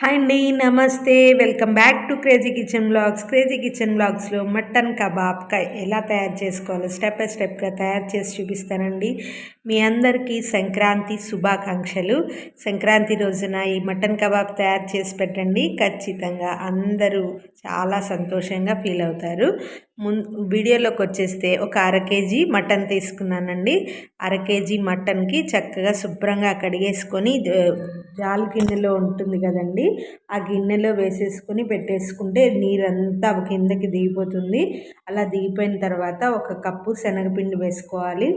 Hi అండి నమస్తే. Welcome back to crazy kitchen blogs. Crazy kitchen బ్లాగ్స్లో mutton kebab ఎలా తయారు చేసుకోవాలో స్టెప్ బై స్టెప్గా తయారు చేసి చూపిస్తానండి. మీ అందరికీ సంక్రాంతి శుభాకాంక్షలు. సంక్రాంతి రోజున ఈ మటన్ కబాబ్ తయారు చేసి పెట్టండి. ఖచ్చితంగా అందరూ చాలా సంతోషంగా ఫీల్ అవుతారు. ముం వీడియోలోకి వచ్చేస్తే ఒక అర కేజీ మటన్ తీసుకున్నానండి. అర కేజీ మటన్కి చక్కగా శుభ్రంగా కడిగేసుకొని జాలు గిన్నెలో ఉంటుంది కదండి ఆ గిన్నెలో వేసేసుకొని పెట్టేసుకుంటే నీరంతా కిందకి దిగిపోతుంది. అలా దిగిపోయిన తర్వాత ఒక కప్పు శనగపిండి వేసుకోవాలి.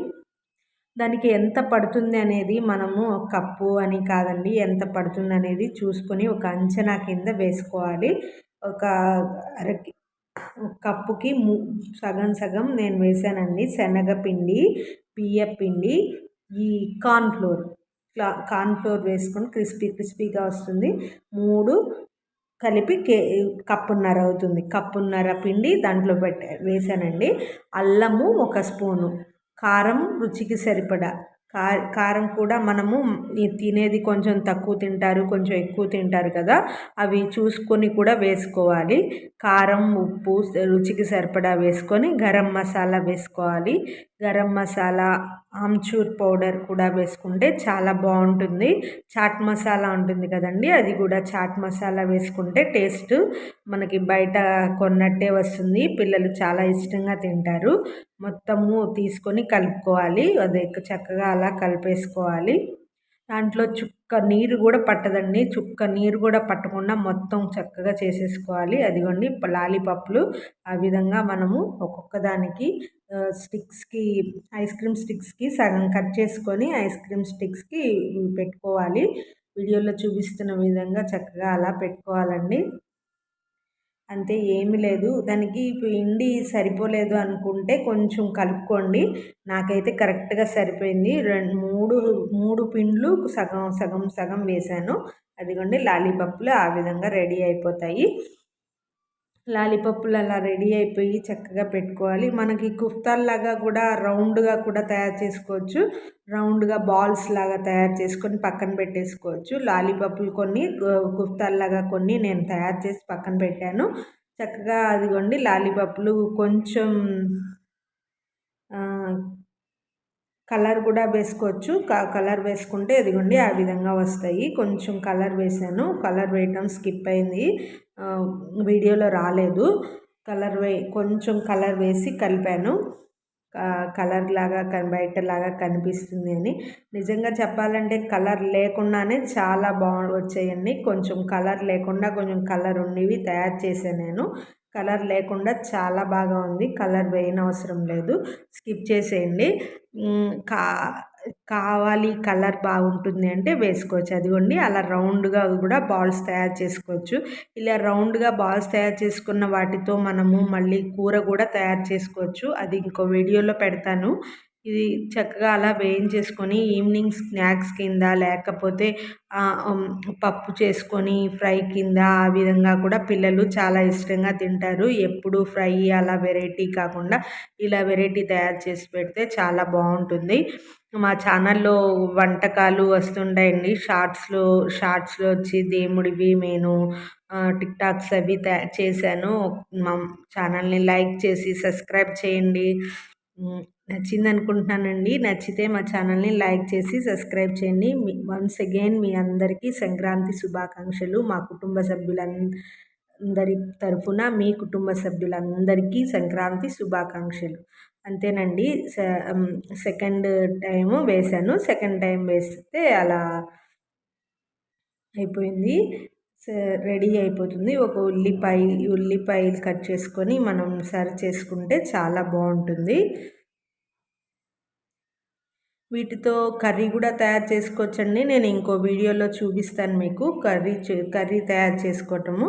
దానికి ఎంత పడుతుంది అనేది మనము కప్పు అని కాదండి ఎంత పడుతుంది అనేది చూసుకొని ఒక అంచనా కింద వేసుకోవాలి. ఒక అర కప్పుకి ము సగం సగం నేను వేసానండి. శనగపిండి బియ్యపిండి ఈ కార్న్ఫ్లోర్ కార్న్ఫ్లోర్ వేసుకొని క్రిస్పీ క్రిస్పీగా వస్తుంది. మూడు కలిపి కే కప్పున్నర అవుతుంది. కప్పున్నర పిండి దాంట్లో పెట్ట వేసానండి. అల్లము ఒక స్పూను. కారం రుచికి సరిపడా. కా కారం కూడా మనము తినేది కొంచెం తక్కువ తింటారు కొంచెం ఎక్కువ తింటారు కదా అవి చూసుకొని కూడా వేసుకోవాలి. కారం ఉప్పు రుచికి సరిపడా వేసుకొని గరం మసాలా వేసుకోవాలి. గరం మసాలా ఆమ్చూర్ పౌడర్ కూడా వేసుకుంటే చాలా బాగుంటుంది. చాట్ మసాలా ఉంటుంది కదండి అది కూడా చాట్ మసాలా వేసుకుంటే టేస్ట్ మనకి బయట కొన్నట్టే వస్తుంది. పిల్లలు చాలా ఇష్టంగా తింటారు. మొత్తము తీసుకొని కలుపుకోవాలి. అది చక్కగా అలా కలిపేసుకోవాలి. దాంట్లో చుక్క నీరు కూడా పట్టదండి. చుక్క నీరు కూడా పట్టకుండా మొత్తం చక్కగా చేసేసుకోవాలి. అదిగోండి లాలీపాప్లు ఆ విధంగా మనము ఒక్కొక్క దానికి స్టిక్స్కి ఐస్ క్రీమ్ స్టిక్స్కి సగం కట్ చేసుకొని ఐస్ క్రీమ్ స్టిక్స్కి పెట్టుకోవాలి. వీడియోలో చూపిస్తున్న విధంగా చక్కగా అలా పెట్టుకోవాలండి. అంతే ఏమి లేదు. దానికి పిండి సరిపోలేదు అనుకుంటే కొంచెం కలుపుకోండి. నాకైతే కరెక్ట్గా సరిపోయింది. రెండు మూడు మూడు పిండ్లు సగం సగం సగం వేసాను. అదిగోండి లాలీపప్పులు ఆ విధంగా రెడీ అయిపోతాయి. లాలీపప్పులు అలా రెడీ అయిపోయి చక్కగా పెట్టుకోవాలి. మనకి కుఫ్తాల్లాగా కూడా రౌండ్గా కూడా తయారు చేసుకోవచ్చు. రౌండ్గా బాల్స్ లాగా తయారు చేసుకొని పక్కన పెట్టేసుకోవచ్చు. లాలీపప్పులు కొన్ని కుఫ్తాల్లాగా కొన్ని నేను తయారు చేసి పక్కన పెట్టాను. చక్కగా అదిగోండి లాలీపప్పులు కొంచెం కలర్ కూడా వేసుకోవచ్చు. కలర్ వేసుకుంటే ఇదిగోండి ఆ విధంగా వస్తాయి. కొంచెం కలర్ వేసాను కలర్ వేయటం స్కిప్ అయింది. వీడియోలో రాలేదు. కలర్ వే కొంచెం కలర్ వేసి కలిపాను. కలర్ లాగా బయటలాగా కనిపిస్తుంది అని. నిజంగా చెప్పాలంటే కలర్ లేకుండానే చాలా బాగు వచ్చాయండి. కొంచెం కలర్ లేకుండా కొంచెం కలర్ ఉన్నవి తయారు చేశాను నేను. కలర్ లేకుండా చాలా బాగా ఉంది. కలర్ వేయనవసరం లేదు. స్కిప్ చేసేయండి. కా కావాలి కలర్ బాగుంటుంది అంటే వేసుకోవచ్చు. అదిగోండి అలా రౌండ్గా కూడా బాల్స్ తయారు చేసుకోవచ్చు. ఇలా రౌండ్గా బాల్స్ తయారు చేసుకున్న వాటితో మనము మళ్ళీ కూర కూడా తయారు చేసుకోవచ్చు. అది ఇంకో వీడియోలో పెడతాను. ఇది చక్కగా అలా వేయించేసుకొని ఈవినింగ్ స్నాక్స్ కింద లేకపోతే పప్పు చేసుకొని ఫ్రై కింద ఆ విధంగా కూడా పిల్లలు చాలా ఇష్టంగా తింటారు. ఎప్పుడు ఫ్రై అలా వెరైటీ కాకుండా ఇలా వెరైటీ తయారు చేసి పెడితే చాలా బాగుంటుంది. మా ఛానల్లో వంటకాలు వస్తుంటాయండి. షార్ట్స్లో షార్ట్స్లో వచ్చి దేవుడివి నేను టిక్ టాక్స్ అవి తయారు చేశాను. మా ఛానల్ని లైక్ చేసి సబ్స్క్రైబ్ చేయండి. నచ్చింది అనుకుంటున్నానండి నచ్చితే మా ఛానల్ని లైక్ చేసి సబ్స్క్రైబ్ చేయండి. మీ వన్స్ అగైన్ మీ అందరికీ సంక్రాంతి శుభాకాంక్షలు. మా కుటుంబ సభ్యులందరి తరఫున మీ కుటుంబ సభ్యులందరికీ సంక్రాంతి శుభాకాంక్షలు. అంతేనండి. సెకండ్ టైము వేశాను. సెకండ్ టైం వేస్తే అలా అయిపోయింది. రెడీ అయిపోతుంది. ఒక ఉల్లిపాయ ఉల్లిపాయలు కట్ చేసుకొని మనం సర్వ్ చేసుకుంటే చాలా బాగుంటుంది. వీటితో కర్రీ కూడా తయారు చేసుకోవచ్చండి. నేను ఇంకో వీడియోలో చూపిస్తాను మీకు కర్రీ కర్రీ తయారు చేసుకోవటము.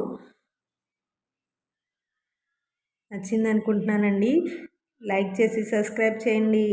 నచ్చింది అనుకుంటున్నానండి లైక్ చేసి సబ్స్క్రైబ్ చేయండి.